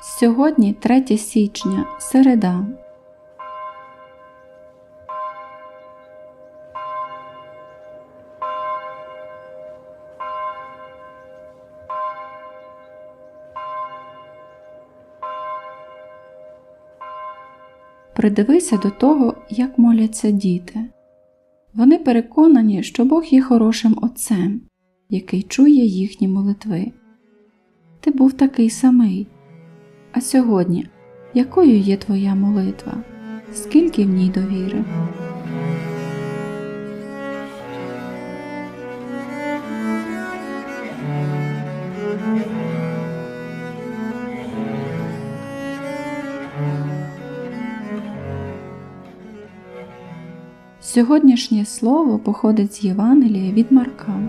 Сьогодні 3 січня, середа. Придивися до того, як моляться діти. Вони переконані, що Бог є хорошим отцем, який чує їхні молитви. Ти був такий самий. А сьогодні, якою є твоя молитва? Скільки в ній довіри? Сьогоднішнє слово походить з Євангелія від Марка.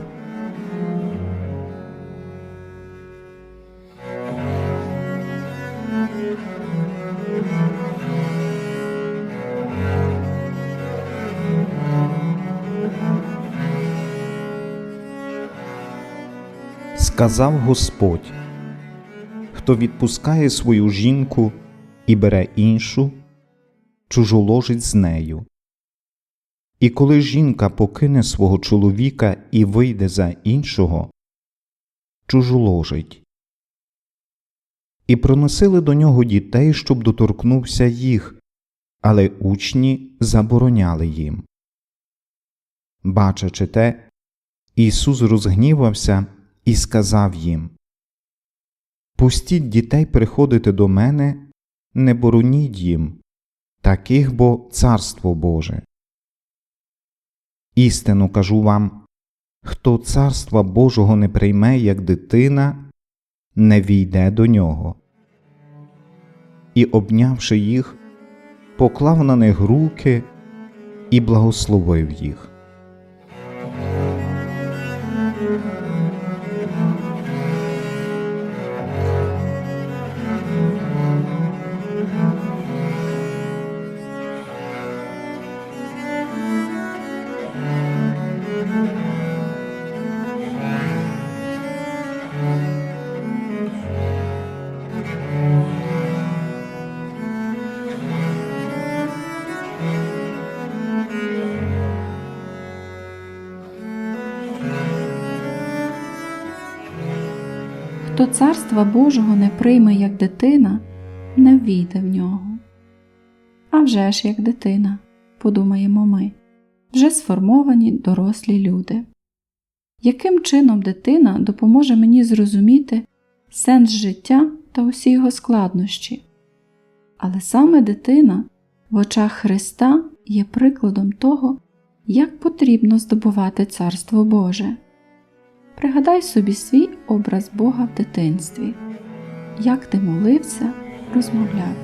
Сказав Господь, хто відпускає свою жінку і бере іншу, чужоложить з нею. І коли жінка покине свого чоловіка і вийде за іншого, чужоложить. І проносили до нього дітей, щоб доторкнувся їх, але учні забороняли їм. Бачачи те, Ісус розгнівався і сказав їм Пустіть дітей приходити до мене, не бороніть їм, таких бо царство Боже. Істину кажу вам хто царства Божого не прийме, як дитина, не війде до нього. І, обнявши їх, поклав на них руки і благословив їх. Царства Божого не прийме як дитина, не ввійде в нього. А вже ж як дитина, подумаємо ми, вже сформовані дорослі люди. Яким чином дитина допоможе мені зрозуміти сенс життя та усі його складнощі? Але саме дитина в очах Христа є прикладом того, як потрібно здобувати Царство Боже. Пригадай собі свій образ Бога в дитинстві, як ти молився, розмовляв.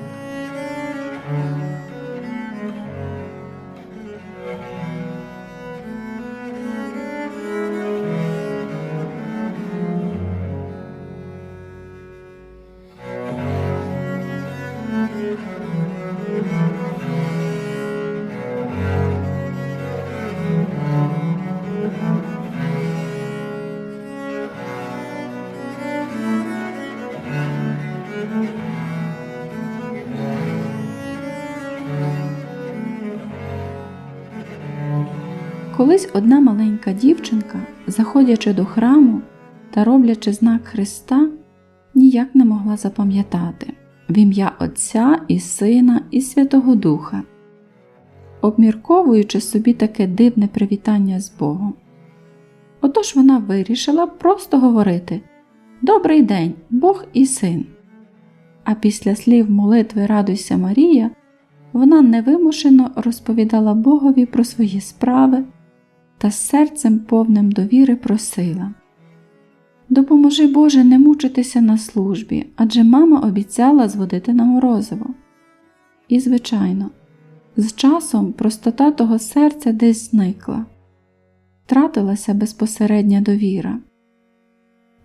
Колись одна маленька дівчинка, заходячи до храму та роблячи знак Христа, ніяк не могла запам'ятати в ім'я Отця і Сина і Святого Духа, обмірковуючи собі таке дивне привітання з Богом. Отож вона вирішила просто говорити Добрий день, Бог і син. А після слів молитви Радуйся Марія, вона невимушено розповідала Богові про свої справи та з серцем повним довіри просила. Допоможи Боже не мучитися на службі, адже мама обіцяла зводити на морозиво. І, звичайно, з часом простота того серця десь зникла, втратилася безпосередня довіра.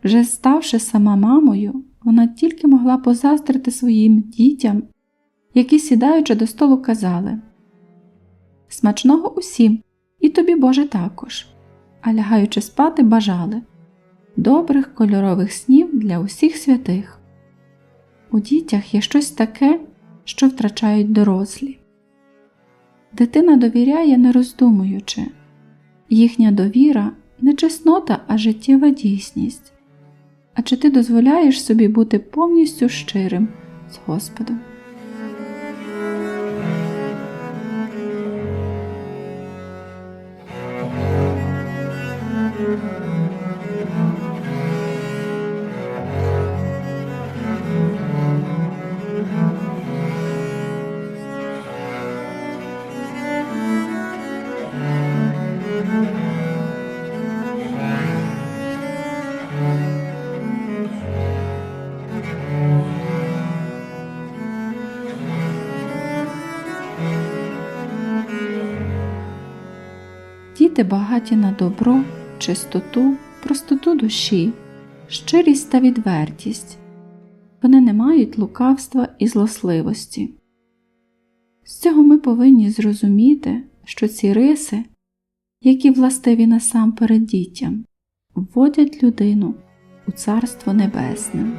Вже ставши сама мамою, вона тільки могла позаздрити своїм дітям, які, сідаючи до столу, казали Смачного усім, і тобі, Боже, також, а лягаючи спати, бажали добрих кольорових снів для усіх святих. У дітях є щось таке, що втрачають дорослі. Дитина довіряє, не роздумуючи. Їхня довіра не чеснота, а життєва дійсність. А чи ти дозволяєш собі бути повністю щирим з Господом? Діти багаті на добро, чистоту, простоту душі, щирість та відвертість. Вони не мають лукавства і злосливості. З цього ми повинні зрозуміти, що ці риси, які властиві насамперед дітям, вводять людину у Царство Небесне.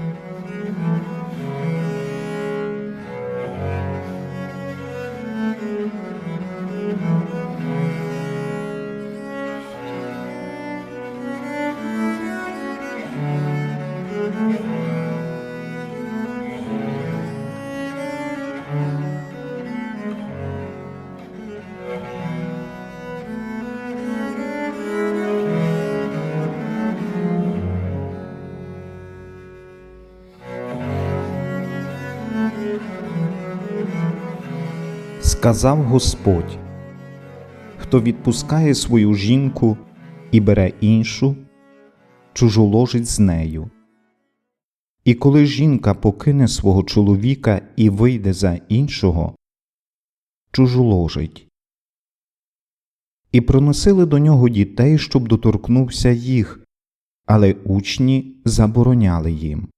Сказав Господь: Хто відпускає свою жінку і бере іншу, чужоложить з нею. І коли жінка покине свого чоловіка і вийде за іншого, чужоложить. І проносили до нього дітей, щоб доторкнувся їх, але учні забороняли їм.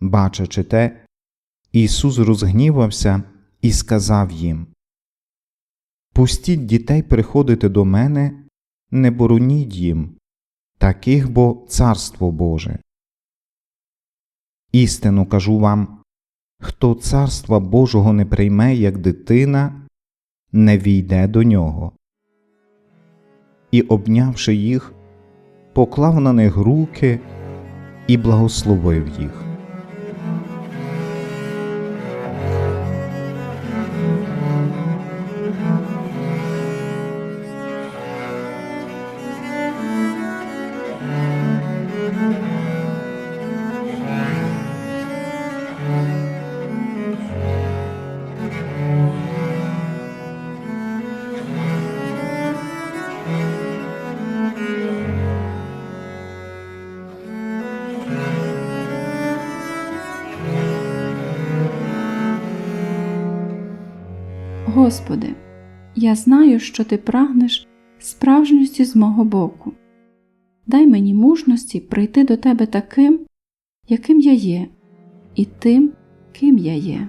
Бачачи те, Ісус розгнівався і сказав їм Пустіть дітей приходити до мене, не бороніть їм, таких бо царство Боже. Істину кажу вам хто царства Божого не прийме, як дитина, не війде до нього. І, обнявши їх, поклав на них руки і благословив їх. Господи, я знаю, що Ти прагнеш справжньості з мого боку. Дай мені мужності прийти до Тебе таким, яким я є, і тим, ким я є.